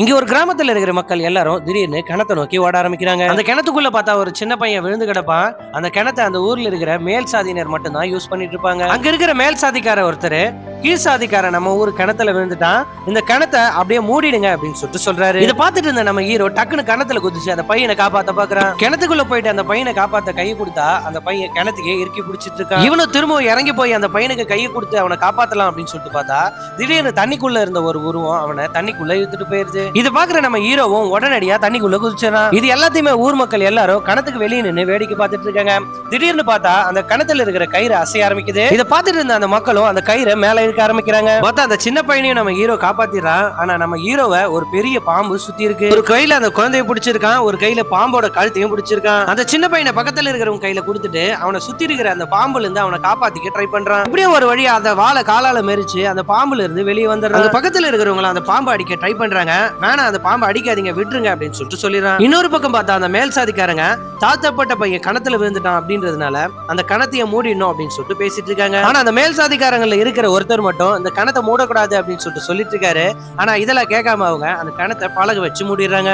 இங்க ஒரு கிராமத்துல இருக்கிற மக்கள் எல்லாரும் திடீர்னு கிணத்தை நோக்கி ஓட ஆரம்பிக்கிறாங்க. அந்த கிணத்துக்குள்ள பார்த்தா ஒரு சின்ன பையன் விழுந்து கிடப்பான். அந்த கிணத்தை அந்த ஊர்ல இருக்கிற மேல் சாதியினர் மட்டும்தான் யூஸ் பண்ணிட்டு இருப்பாங்க. அங்க இருக்கிற மேல் சாதிக்கார ஒருத்தர் கீழ்சாதிக்கார நம்ம ஊர் கிணத்துல விழுந்துட்டான். இந்த கிணத்தை அப்படியே மூடிடுங்க அப்படின்னு சொல்லிட்டு சொல்றாரு. இதை பார்த்துட்டு இருந்த நம்ம ஹீரோ டக்குன்னு கிணத்துல குதிச்சு அந்த பையனை காப்பாத்த பாக்குறான் கிணத்துக்குள்ள போயிட்டு அந்த பையனை காப்பாத்த கை கொடுத்தா அந்த பையன் கிணத்துக்கே இறுக்கி பிடிச்சிட்டு இருக்கான். இவனும் திரும்பவும் இறங்கி போய் அந்த பையனுக்கு கையை கொடுத்து அவனை காப்பாத்தலாம் அப்படின்னு சொல்லிட்டு பார்த்தா திடீர்னு தண்ணிக்குள்ள இருந்த ஒரு உருவம் அவனை தண்ணிக்குள்ள இழுத்துட்டு போயிருது. இது பாக்குற நம்ம ஹீரோவும் உடனடியா தண்ணிக்குள்ள குதிச்சிடறான். இது எல்லாத்தையுமே ஊர் மக்கள் எல்லாரும் கணத்துக்கு வெளியே நின்று வேடிக்கை பார்த்துட்டு இருக்காங்க. திடீர்னு பார்த்தா அந்த கணத்துல இருக்கிற கயிறு அசைய ஆரம்பிக்குது. இதை பார்த்துட்டு இருந்த அந்த மக்களும் அந்த கயிறை மேல இருக்க ஆரம்பிக்கிறாங்க. பார்த்தா அந்த சின்ன பையனையும் நம்ம ஹீரோ காப்பாத்திடுறான். ஆனா நம்ம ஹீரோவை ஒரு பெரிய பாம்பு சுத்தி இருக்கு. ஒரு கையில அந்த குழந்தைய பிடிச்சிருக்கான். ஒரு கையில பாம்போட கழுத்தையும் பிடிச்சிருக்கான். அந்த சின்ன பையனை பக்கத்துல இருக்கிறவங்க கையில கொடுத்துட்டு அவனை சுத்தி இருக்கிற அந்த பாம்புல இருந்து அவனை காப்பாத்திக்க ட்ரை பண்றான். அப்படியே ஒரு வழியா அந்த வாழை காலால மெரிச்சு அந்த பாம்புல இருந்து வெளியே வந்துடுறாங்க பக்கத்துல இருக்கிறவங்க அந்த பாம்பு அடிக்க ட்ரை பண்றாங்க. வேணா அந்த பாம்பு அடிக்காதீங்க விட்டுருங்க அப்படின்னு சொல்லிட்டு சொல்லிடுறான். இன்னொரு பக்கம் பார்த்தா அந்த மேல் சாதிக்காரங்க தாத்தப்பட்ட பையன் கணத்துல விழுந்துட்டான் அப்படின்றதுனால அந்த கணத்தைய மூடிடணும் அப்படின்னு சொல்லிட்டு பேசிட்டு இருக்காங்க. ஆனா அந்த மேல் சாதிக்காரங்கள்ல இருக்கிற ஒருத்தர் மட்டும் இந்த கணத்தை மூடக்கூடாது அப்படின்னு சொல்லிட்டு சொல்லிட்டு இருக்காரு. ஆனா இதெல்லாம் கேட்காம அவங்க அந்த கணத்தை பழக வச்சு மூடிடுறாங்க.